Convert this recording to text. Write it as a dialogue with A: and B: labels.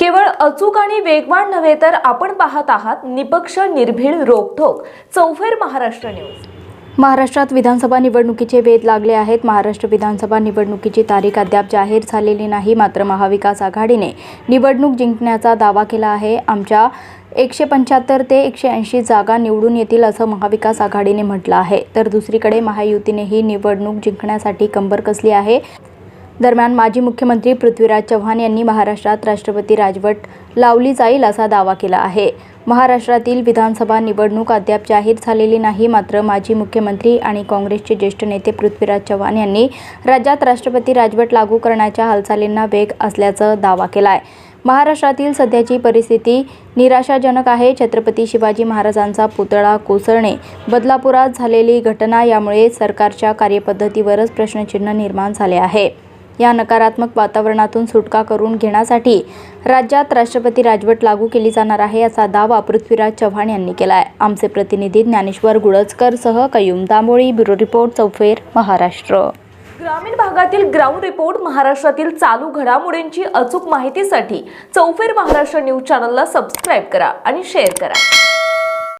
A: केवळ अचूक आणि वेगवान नव्हे तर आपण पाहत आहात निपक्ष निर्भीड रोखोक चौफेर महाराष्ट्र न्यूज.
B: महाराष्ट्रात विधानसभा निवडणुकीचे वेध लागले आहेत. महाराष्ट्र विधानसभा निवडणुकीची तारीख अद्याप जाहीर झालेली नाही. मात्र महाविकास आघाडीने निवडणूक जिंकण्याचा दावा केला आहे. आमच्या एकशे पंच्याहत्तर ते एकशे ऐंशी जागा निवडून येतील असं महाविकास आघाडीने म्हटलं आहे. तर दुसरीकडे महायुतीनेही निवडणूक जिंकण्यासाठी कंबर कसली आहे? दरम्यान माजी मुख्यमंत्री पृथ्वीराज चव्हाण यांनी महाराष्ट्रात राष्ट्रपती राजवट लावली जाईल असा दावा केला आहे. महाराष्ट्रातील विधानसभा निवडणूक अद्याप जाहीर झालेली नाही मात्र माजी मुख्यमंत्री आणि काँग्रेसचे ज्येष्ठ नेते पृथ्वीराज चव्हाण यांनी राज्यात राष्ट्रपती राजवट लागू करण्याच्या हालचालींना वेग असल्याचा दावा केला आहे महाराष्ट्रातील सध्याची परिस्थिती निराशाजनक आहे. छत्रपती शिवाजी महाराजांचा पुतळा कोसळणे बदलापुरात झालेली घटना यामुळे सरकारच्या कार्यपद्धतीवरच प्रश्नचिन्ह निर्माण झाले आहे. या नकारात्मक वातावरणातून सुटका करून घेण्यासाठी राज्यात राष्ट्रपती राजवट लागू केली जाणार आहे असा दावा पृथ्वीराज चव्हाण यांनी केला आहे आमचे प्रतिनिधी ज्ञानेश्वर गुळजकर सह कयूम दामोळी ब्युरो रिपोर्ट चौफेर महाराष्ट्र.
A: ग्रामीण भागातील ग्राउंड रिपोर्ट महाराष्ट्रातील चालू घडामोडींची अचूक माहितीसाठी चौफेर महाराष्ट्र न्यूज चॅनलला सबस्क्राईब करा आणि शेअर करा.